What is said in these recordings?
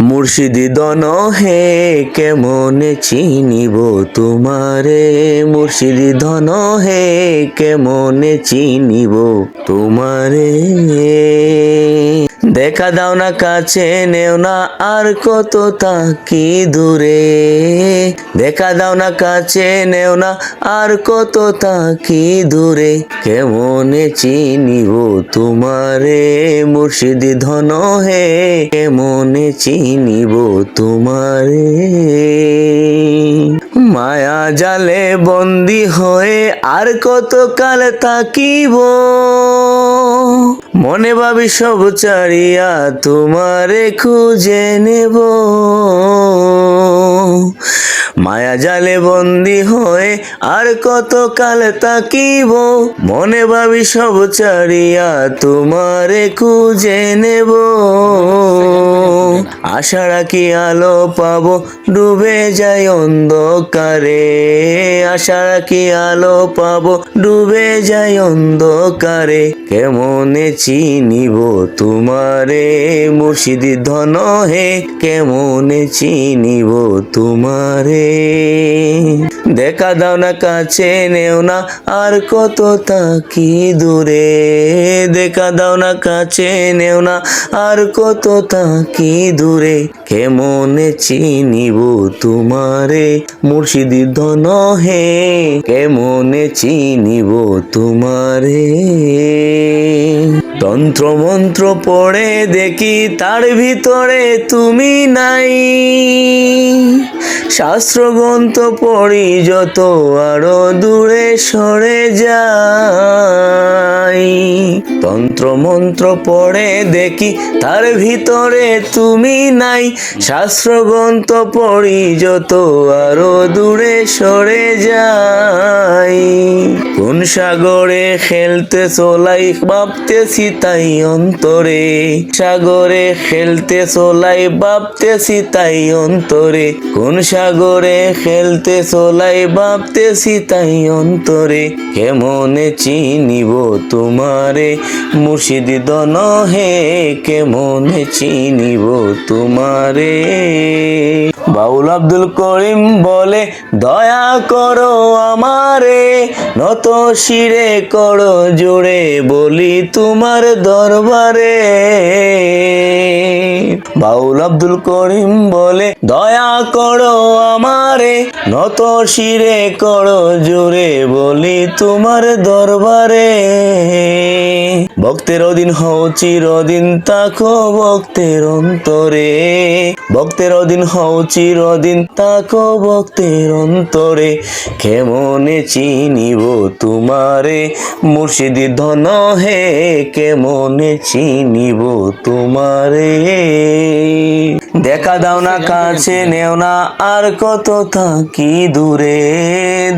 মুর্শিদি দন হে, কেমনে চিনিব তোমারে? মুর্শিদি ধন হে, কেমনে চিনিব তোমারে? দেখা দাও না, কাছে নেও না, আর কত তাকি দূরে। দেখা দাও না, কাছে নেও না, আর কত তাকি দূরে। কেমনে চিনিব তোমারে? মুর্শিদি ধন হে, কেমনে চিনিব তোমারে। মায়া জালে বন্দি হয়ে আর কতকাল তাকিব মনে ভাবি সব চারিয়া তোমারে খুঁজে নেব। মায়া জালে বন্দি হয়ে আর কত কাল তাকিব? মনে ভাবি সব চারিয়া তোমারে খুঁজে নেব। আশা রাখি আলো পাবো, ডুবে যাই অন্ধকারে। আশা রাখি আলো পাবো, ডুবে যাই অন্ধকারে। কেমনে চিনিব তোমারে মুর্শিদি ধন হে, কেমনে চিনিব তোমারে? দেখা দাও না, কাছে নেও না, আর কত তাকি দূরে। দেখা দাও না, কাছে নেও না, আর কত তাকি দূরে। কেমনে চিনিব তোমারে মুর্শিদি ধন হে, কেমনে চিনিব তোমারে? তন্ত্র মন্ত্র পড়ে দেখি তার ভিতরে তুমি নাই। শাস্ত্রগ্রন্থ পড়ি যত আরও দূরে সরে যাই। তন্ত্র মন্ত্র পড়ে দেখি, তার ভিতরে তুমি নাই। শাস্ত্রগ্রন্থ পড়ি যত আরও দূরে সরে যাই। কোন সাগরে খেলতে চলাই, ভাবতেছি তাই অন্তরে। সাগরে খেলতে চলাই, ভাবতেছি তাই অন্তরে। কোন সাগরে খেলতে চলাই, ভাবতেছি তাই অন্তরে। কেমনে চিনিব তোমারে? মুর্শিদি দন হে মনে চিনিব তোমারে? বাউল আব্দুল করিম বলে, দয়া করো আমারে, নত শিরে করো জোরে বলি তোমার দরবারে। বাউল আব্দুল করিম বলে, দয়া করো আমারে, নত শিরে করো জোরে বলি তোমার দরবারে। ভক্তের অধীন হও চিরদিন তাকো ভক্তের অন্তরে। ভক্তের অধীন হও চিরদিন তাকো ভক্তের অন্তরে। কেমনে চিনিব তোমারে? মুর্শিদি ধন হে, কেমনে চিনিব তোমারে? দেখা দাও না, কাছে নেও না, আর কত থাকি দূরে।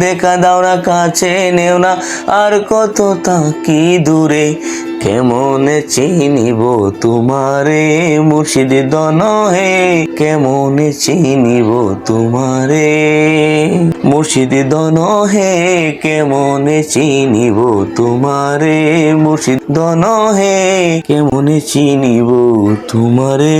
দেখা দাও না, কাছে নেও না, আর কত থাকি দূরে। কেমনে চিনিব তোমারে মুর্শিদি দন হে? কেমনে চিনিব তোমারে মুর্শিদি দন হে? কেমনে চিনিব তোমারে মুর্শিদ দন হে? কেমনে চিনিব তোমারে?